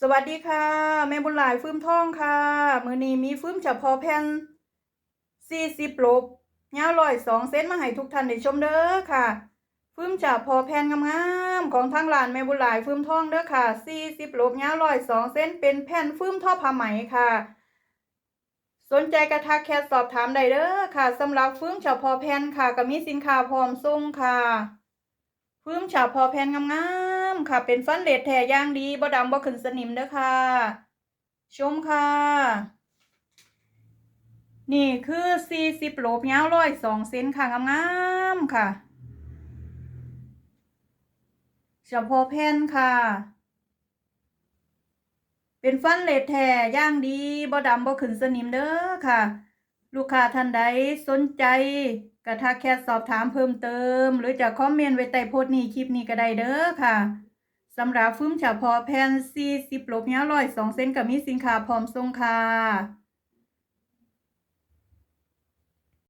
สวัสดีค่ะ แม่บุญหลายฟื้มทองค่ะ มือนี้มีฟื้มเฉพาะแผ่น40ลบยาวร้อยสองเซนมาให้ทุกท่านได้ชมเด้อค่ะฟื้มเฉพาะแผ่นงามๆของทางร้านแม่บุญหลายฟื้มทองเด้อค่ะ40ลบยาวร้อยสองเซนเป็นแผ่นฟื้มท่อผ้าไหมค่ะ สนใจกระทักแคสสอบถามได้เด้อค่ะสำหรับฟื้มเฉพาะแผ่นค่ะก็มีสินค้าพร้อมส่งค่ะ พื้มฉาบพอแผ่นงามๆค่ะ เป็นฟันเลดแท้ย่างดีบ่ดำบ่ขึ้นสนิมเด้อค่ะ ชมค่ะ นี่คือ40โลบยาวร้อยสองเซนค่ะงามๆค่ะเฉพาะแผ่นค่ะ เป็นฟันเลดแท้ย่างดีบ่ดำบ่ขึ้นสนิมเด้อค่ะ ลูกค้าท่านใดสนใจ กระทักแค่สอบถามเพิ่มเติม หรือจะคอมเมนต์ไว้ใต้โพสต์นี้คลิปนี้ก็ได้เด้อค่ะสำหรับฟื้มเฉพาะแผ่น40ลบยาวร้อยสองเซนกับมีสินค้าพร้อมส่งค่ะ